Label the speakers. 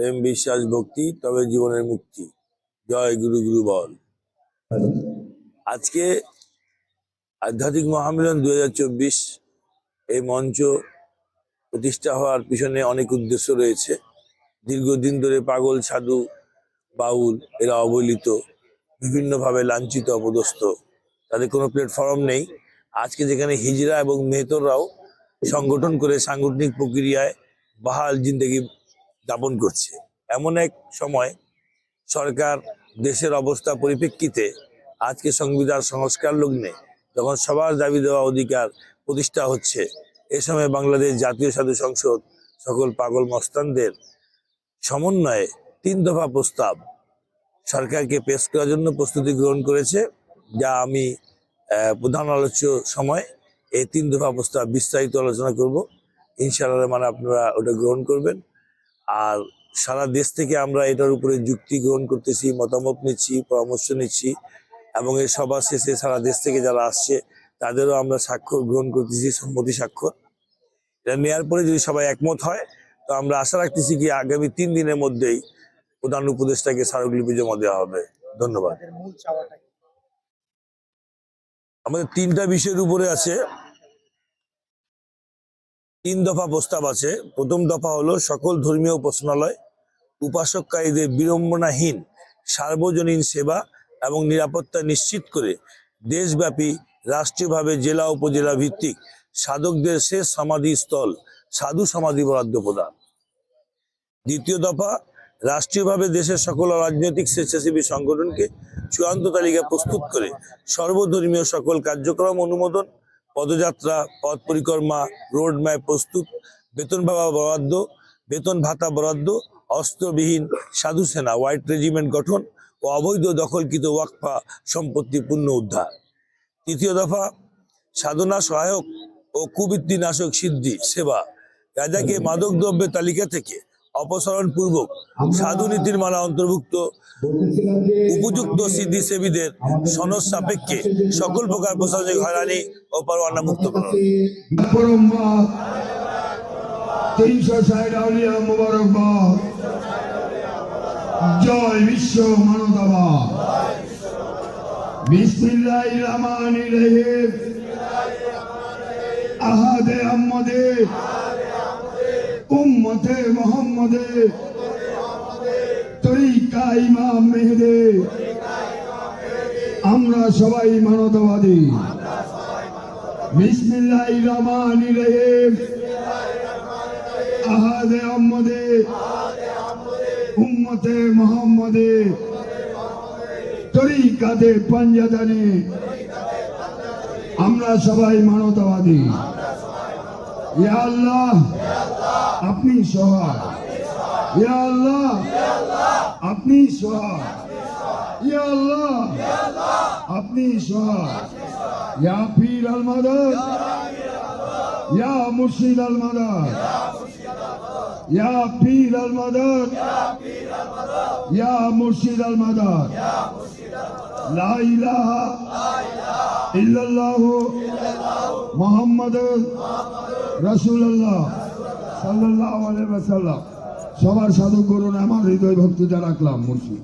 Speaker 1: প্রেম, বিশ্বাস, ভক্তি, তবে জীবনের মুক্তি। জয় গুরু গুরু বল। আজকে আধ্যাত্মিক মহামিলন দুই হাজার চব্বিশ, এই মঞ্চ প্রতিষ্ঠা হওয়ার পিছনে অনেক উদ্দেশ্য রয়েছে। দীর্ঘদিন ধরে পাগল, সাধু, বাউল এরা অবহেলিত, বিভিন্নভাবে লাঞ্ছিত, অপদস্থ। তাদের কোনো প্ল্যাটফর্ম নেই। আজকে যেখানে হিজরা এবং মেহতররাও সংগঠন করে সাংগঠনিক প্রক্রিয়ায় বাহাল জিন্দগি যাপন করছে। এমন এক সময় সরকার দেশের অবস্থা পরিপ্রেক্ষিতে আজকে সংবিধান সংস্কার লগ্নে যখন সবার দাবি দেওয়া অধিকার প্রতিষ্ঠা হচ্ছে, এ সময় বাংলাদেশ জাতীয় সাধু সংসদ সকল পাগল মস্তানদের সমন্বয়ে তিন দফা প্রস্তাব সরকারকে পেশ করার জন্য প্রস্তুতি গ্রহণ করেছে, যা আমি প্রধান আলোচ্য সময় এই তিন দফা প্রস্তাব বিস্তারিত আলোচনা করব। ইনশাআল্লাহ মানে আপনারা ওটা গ্রহণ করবেন। আর সারা দেশ থেকে আমরা এটার উপরে যুক্তি গ্রহণ করতেছি মতামত নিচ্ছি পরামর্শ নিচ্ছি এবং এই সভা শেষে সারা দেশ থেকে যারা আসছে তাদেরও আমরা স্বাক্ষর গ্রহণ করতেছি সম্মতি স্বাক্ষর। এটা নেওয়ার পরে যদি সবাই একমত হয় তো আমরা আশা রাখতেছি কি আগামী তিন দিনের মধ্যেই প্রধান উপদেষ্টাকে স্মারকলিপি জমা দেওয়া হবে। ধন্যবাদ। আমাদের তিনটা বিষয়ের উপরে আছে। তিন দফা প্রস্তাব আছে। প্রথম দফা হলো সকল ধর্মীয় উপাসনালয়, উপাসককারীদের বিড়ম্বনাহীন সার্বজনীন সেবা এবং নিরাপত্তা নিশ্চিত করে দেশব্যাপী রাষ্ট্রীয়ভাবে জেলা, উপজেলা ভিত্তিক সাধকদের শেষ সমাধিস্থল সাধু সমাধি বরাদ্দ প্রদান। দ্বিতীয় দফা, রাষ্ট্রীয়ভাবে দেশের সকল রাজনৈতিক স্বেচ্ছাসেবী সংগঠনকে চূড়ান্ত তালিকা প্রস্তুত করে সর্বধর্মীয় সকল কার্যক্রম অনুমোদন পদযাত্রা, পথ পরিক্রমা, রোড ম্যাপ প্রস্তুত, বেতন ভাবা বরাদ্দ, বেতন ভাতা বরাদ্দ, অস্ত্রবিহীন সাধু সেনা, হোয়াইট রেজিমেন্ট গঠন ও অবৈধ দখলকৃত ওয়াকফা সম্পত্তি পূর্ণ উদ্ধার। তৃতীয় দফা, সাধনা সহায়ক ও কুবৃত্তি নাশক সিদ্ধি, সেবা। রাজাকে মাদক দ্রব্যের তালিকা থেকে অপসারণ পূর্বক সাধু নীতির মালা অন্তর্ভুক্ত উপযুক্ত সিদ্ধি সেবীদের সনদ সাপেক্ষে সকল প্রকার প্রশাসনিক হয়রানি ও পরোয়ানা মুক্ত করা
Speaker 2: মোবারকবাদ তিনশো ষাট আউলিয়া মোবারকবাদ জয় বিশ্ব মানবতাবাদ বিসমিল্লাহ রহমান রহিম। আহাদে আহমদে উম্মতে মোহাম্মদে। তরিকা ইমাম মেহেদে। আমরা সবাই মানবতাবাদী। বিসমিল্লাহ রহমান রহিম। আহাদে আহমদে উম্মতে মোহাম্মদে। তরিকাতে পাঞ্জাদানে আমরা সবাই মানবতাবাদী। ইয়া আল্লাহ আপনি সহায় ইয়া আল্লাহ আপনি সহায় ইয়া আল্লাহ আপনি সহায় ইয়া পীর আল মাদাদ ইয়া মুর্শিদ আল মাদাদ ইয়া পীর আল মাদাদ ইয়া মুর্শিদ আল মাদাদ লা ইলাহা ইল্লাল্লাহু মুহাম্মাদুর রাসূলুল্লাহ সাল্লাহ সবার সাধু করুন আমার হৃদয় ভক্তিটা রাখলাম মুর্শিদ।